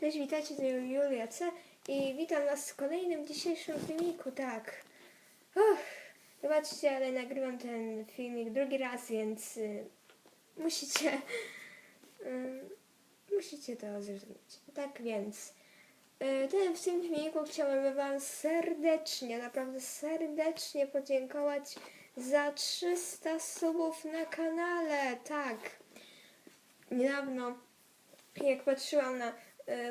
Cześć, witajcie, to Julia C. I witam Was w kolejnym dzisiejszym filmiku, tak. Zobaczcie, ale nagrywam ten filmik drugi raz, więc y, musicie, y, musicie to zrozumieć. Tak więc, y, ten, w tym filmiku chciałabym Wam serdecznie, naprawdę serdecznie podziękować za 300 subów na kanale, tak. Niedawno jak patrzyłam na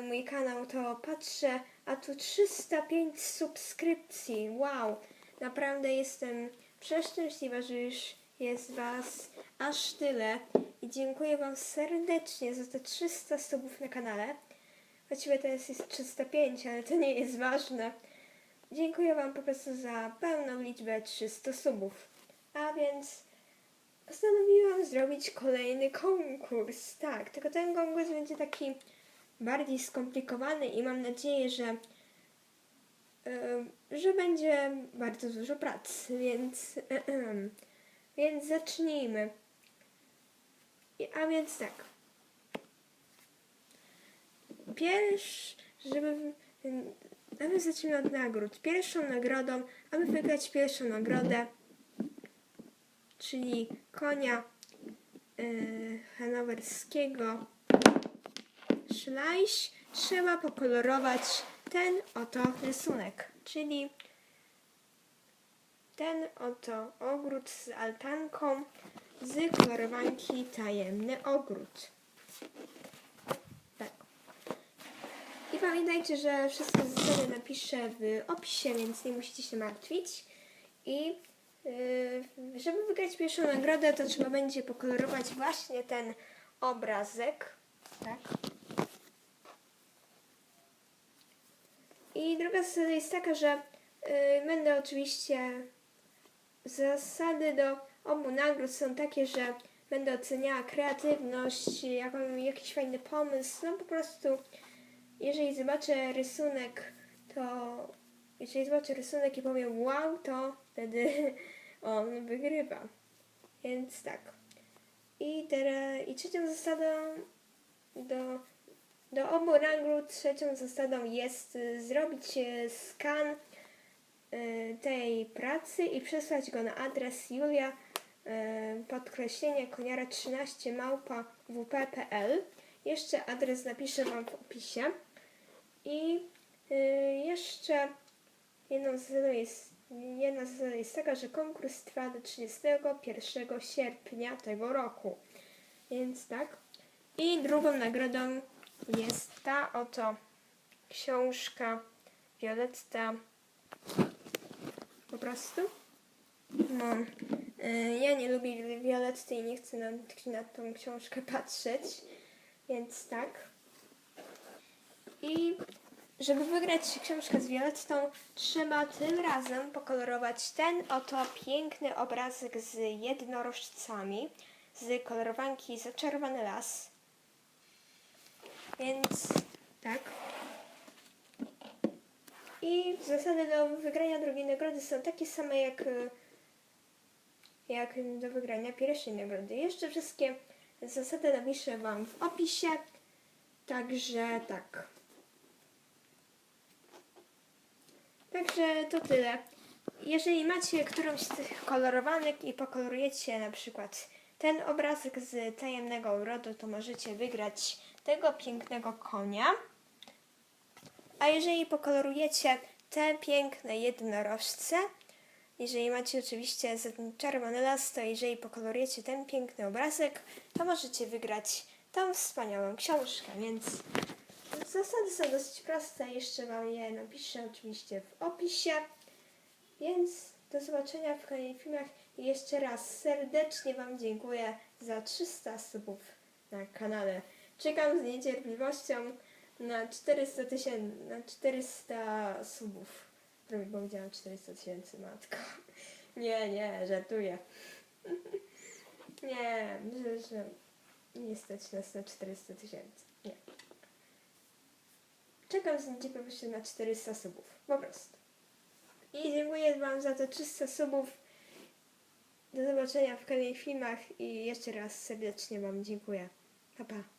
mój kanał, to patrzę, a tu 305 subskrypcji. Wow! Naprawdę jestem przeszczęśliwa, że już jest Was aż tyle. I dziękuję Wam serdecznie za te 300 subów na kanale. Właściwie teraz jest 305, ale to nie jest ważne. Dziękuję Wam po prostu za pełną liczbę 300 subów. A więc postanowiłam zrobić kolejny konkurs. Tak, tylko ten konkurs będzie taki bardziej skomplikowany i mam nadzieję, że, yy, że będzie bardzo dużo pracy, więc, więc zacznijmy. A więc tak. Pierwszy, żeby. A my zacznijmy od nagród. Pierwszą nagrodą, aby wygrać pierwszą nagrodę, czyli konia yy, hanowerskiego szlajś, trzeba pokolorować ten oto rysunek, czyli ten oto ogród z altanką z kolorowanki Tajemny Ogród. Tak. I pamiętajcie, że wszystkie zasady napiszę w opisie, więc nie musicie się martwić. I yy, żeby wygrać pierwszą nagrodę, to trzeba będzie pokolorować właśnie ten obrazek. Tak. I druga zasada jest taka, że y, będę oczywiście zasady do obu nagród są takie, że będę oceniała kreatywność, jaką, jakiś fajny pomysł, no po prostu jeżeli zobaczę rysunek, to jeżeli zobaczę rysunek i powiem wow, to wtedy on wygrywa. Więc tak. I teraz i trzecią zasadą do do obu nagród trzecią zasadą jest y, zrobić y, skan y, tej pracy i przesłać go na adres Julia podkreślenie koniara 13 małpa wp.pl. Jeszcze adres napiszę Wam w opisie. I jeszcze jedną zasadą jest, jedna zasada jest taka, że konkurs trwa do 31 sierpnia tego roku. Więc tak. I drugą nagrodą jest ta oto książka Violetta. Po prostu. No, y, ja nie lubię Violetty i nie chcę na, tą książkę patrzeć, więc tak. I żeby wygrać książkę z Violettą, trzeba tym razem pokolorować ten oto piękny obrazek z jednorożcami z kolorowanki Zaczarowany Las. Więc tak. I zasady do wygrania drugiej nagrody są takie same jak, y, jak do wygrania pierwszej nagrody. Jeszcze wszystkie zasady napiszę Wam w opisie. Także tak. Także to tyle. Jeżeli macie którąś z tych kolorowanek i pokolorujecie na przykład ten obrazek z tajemnego ogrodu, to możecie wygrać tego pięknego konia. A jeżeli pokolorujecie te piękne jednorożce, jeżeli macie oczywiście z- czerwony las, to jeżeli pokolorujecie ten piękny obrazek, to możecie wygrać tą wspaniałą książkę, więc zasady są dosyć proste, jeszcze Wam je napiszę oczywiście w opisie. Więc do zobaczenia w kolejnych filmach i jeszcze raz serdecznie Wam dziękuję za 300 subów na kanale. Czekam z niecierpliwością na 400 tysięcy, na 400 subów. Prawie powiedziałam 400 tysięcy, matko. Nie, nie, żartuję. Nie, myślę, że nie stać nas na 400 tysięcy. Nie. Czekam z niecierpliwością na 400 subów. Po prostu. I dziękuję Wam za te 300 subów. Do zobaczenia w kolejnych filmach i jeszcze raz serdecznie Wam dziękuję. Pa, pa.